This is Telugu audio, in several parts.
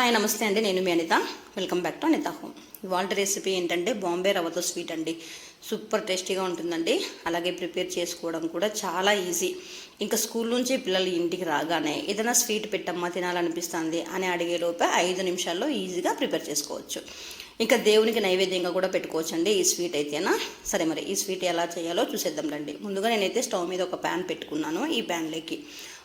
హాయ్ నమస్తే అండి. నేను మీ Anitha. Welcome back to Anitha home ఇవాళ రెసిపీ ఏంటంటే బాంబే రవ్వతో స్వీట్ అండి. సూపర్ టేస్టీగా ఉంటుందండి. అలాగే ప్రిపేర్ చేసుకోవడం కూడా చాలా ఈజీ ఇంకా స్కూల్ నుంచి పిల్లలు ఇంటికి రాగానే ఏదైనా స్వీట్ పెట్టమ్మా తినాలనిపిస్తుంది అని అడిగేలోపే ఐదు నిమిషాల్లో ఈజీగా ప్రిపేర్ చేసుకోవచ్చు. ఇంకా దేవునికి నైవేద్యంగా కూడా పెట్టుకోవచ్చు అండి ఈ స్వీట్ అయితేనా సరే మరి ఈ స్వీట్ ఎలా చేయాలో చూసేద్దాం రండి. ముందుగా నేనైతే స్టవ్ మీద ఒక ప్యాన్ పెట్టుకున్నాను ఈ ప్యాన్లోకి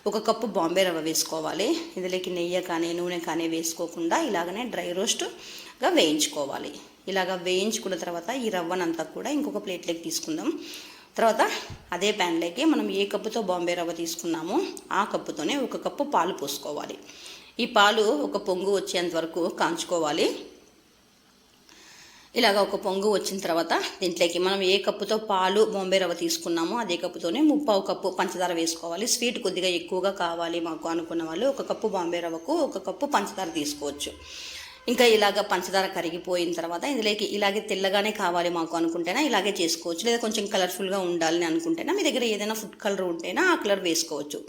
ఒక కప్పు బాంబే రవ్వ వేసుకోవాలి. ఇందులోకి నెయ్యి కానీ నూనె కానీ వేసుకోకుండా ఇలాగనే డ్రై రోస్ట్గా వేయించుకోవాలి. ఇలాగ వేయించుకున్న తర్వాత ఈ రవ్వనంతా కూడా ఇంకొక ప్లేట్లోకి తీసుకుందాం. తర్వాత అదే ప్యాన్లోకి మనం ఏ కప్పుతో బాంబే రవ్వ తీసుకున్నామో ఆ కప్పుతోనే ఒక కప్పు పాలు పోసుకోవాలి. ఈ పాలు ఒక పొంగు వచ్చేంత వరకు కాంచుకోవాలి. ఇలాగ ఒక పొంగు వచ్చిన తర్వాత దీంట్లోకి మనం ఏ కప్పుతో పాలు బాంబే రవ్వ తీసుకున్నామో అదే కప్పుతోనే ముప్పావు కప్పు పంచదార వేసుకోవాలి. స్వీట్ కొద్దిగా ఎక్కువగా కావాలి మాకు అనుకున్న వాళ్ళు ఒక కప్పు బాంబే రవ్వకు ఒక కప్పు పంచదార తీసుకోవచ్చు. ఇంకా ఇలాగ పంచదార కరిగిపోయిన తర్వాత ఇందులోకి ఇలాగే తెల్లగానే కావాలి మాకు అనుకుంటేనా ఇలాగే చేసుకోవచ్చు. లేదా కొంచెం కలర్ఫుల్గా ఉండాలని అనుకుంటేనా మీ దగ్గర ఏదైనా ఫుడ్ కలర్ ఉంటేనా ఆ కలర్ వేసుకోవచ్చు.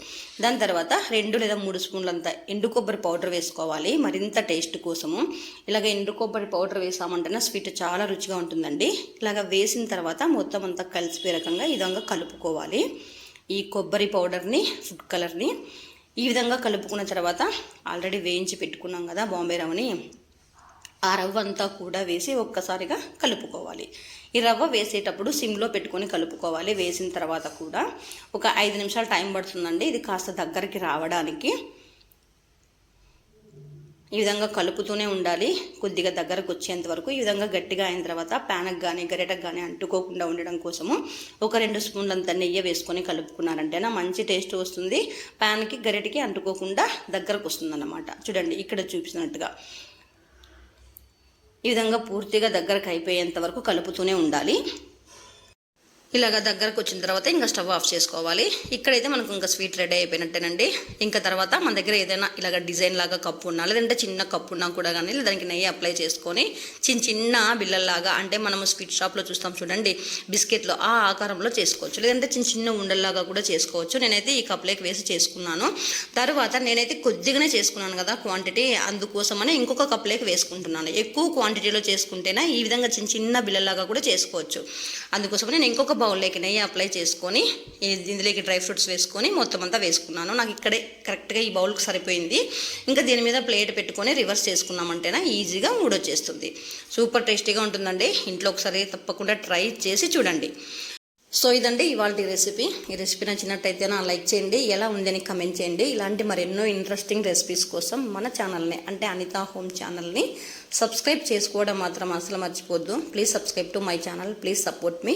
దాని తర్వాత రెండు లేదా మూడు స్పూన్లంత ఎండు కొబ్బరి పౌడర్ వేసుకోవాలి. మరింత టేస్ట్ కోసము ఇలాగ ఎండు కొబ్బరి పౌడర్ వేసామంటేనే స్వీట్ చాలా రుచిగా ఉంటుందండి. ఇలాగ వేసిన తర్వాత మొత్తం అంతా కలిసిపోయే రకంగా ఈ విధంగా కలుపుకోవాలి. ఈ కొబ్బరి పౌడర్ని ఫుడ్ కలర్ని ఈ విధంగా కలుపుకున్న తర్వాత ఆల్రెడీ వేయించి పెట్టుకున్నాం కదా బాంబే రవ్వని ఆ రవ్వ అంతా కూడా వేసి ఒక్కసారిగా కలుపుకోవాలి. ఈ రవ్వ వేసేటప్పుడు సిమ్లో పెట్టుకొని కలుపుకోవాలి. వేసిన తర్వాత కూడా ఒక ఐదు నిమిషాలు టైం పడుతుందండి. ఇది కాస్త దగ్గరికి రావడానికి. ఈ విధంగా కలుపుతూనే ఉండాలి. కొద్దిగా దగ్గరకు వచ్చేంత వరకు ఈ విధంగా గట్టిగా అయిన తర్వాత ప్యానకు కానీ గరిటకు కానీ అంటుకోకుండా ఉండడం కోసము ఒక రెండు స్పూన్లంత నెయ్యి వేసుకొని కలుపుకున్నారంటేనా మంచి టేస్ట్ వస్తుంది. ప్యాన్కి గరిటకి అంటుకోకుండా దగ్గరకు వస్తుందన్నమాట. చూడండి ఇక్కడ చూపిస్తున్నట్టుగా. ఈ విధంగా పూర్తిగా దగ్గరకు అయిపోయేంత వరకు కలుపుతూనే ఉండాలి. ఇలాగ దగ్గరకు వచ్చిన తర్వాత ఇంకా స్టవ్ ఆఫ్ చేసుకోవాలి. ఇక్కడైతే మనకు ఇంకా స్వీట్ రెడీ అయిపోయినట్టేనండి. ఇంకా తర్వాత మన దగ్గర ఏదైనా ఇలాగ డిజైన్ లాగా కప్పు ఉన్నా లేదంటే చిన్న కప్పు ఉన్నా కూడా కానీ దానికి నెయ్యి అప్లై చేసుకొని చిన్న చిన్న బిల్లల్లాగా అంటే మనము స్వీట్ షాప్లో చూస్తాం చూడండి బిస్కెట్లో ఆ ఆకారంలో చేసుకోవచ్చు. లేదంటే చిన్న చిన్న ఉండల్లాగా కూడా చేసుకోవచ్చు. నేనైతే ఈ కప్లోకి వేసి చేసుకున్నాను. తర్వాత నేనైతే కొద్దిగానే చేసుకున్నాను కదా క్వాంటిటీ అందుకోసమని ఇంకొక కప్లోకి వేసుకుంటున్నాను. ఎక్కువ క్వాంటిటీలో చేసుకుంటేనే ఈ విధంగా చిన్న చిన్న బిల్లల్లాగా కూడా చేసుకోవచ్చు. అందుకోసమని నేను ఇంకొక బౌల్లోకి నెయ్యి అప్లై చేసుకొని ఇందులోకి డ్రై ఫ్రూట్స్ వేసుకొని మొత్తం అంతా వేసుకున్నాను. నాకు ఇక్కడే కరెక్ట్గా ఈ బౌల్కి సరిపోయింది. ఇంకా దీని మీద ప్లేట్ పెట్టుకొని రివర్స్ చేసుకున్నామంటేనా ఈజీగా ఊడొచ్చేస్తుంది. సూపర్ టేస్టీగా ఉంటుందండి. ఇంట్లో ఒకసారి తప్పకుండా ట్రై చేసి చూడండి. సో ఇదండి ఇవాళ రెసిపీ. ఈ రెసిపీ నచ్చినట్టయితే నా లైక్ చేయండి. ఎలా ఉందని కమెంట్ చేయండి. ఇలాంటి మరెన్నో ఇంట్రెస్టింగ్ రెసిపీస్ కోసం మన ఛానల్ని అంటే అనితా హోమ్ ఛానల్ని సబ్స్క్రైబ్ చేసుకోవడం మాత్రం అసలు మర్చిపోద్దు. Please subscribe to my channel please support me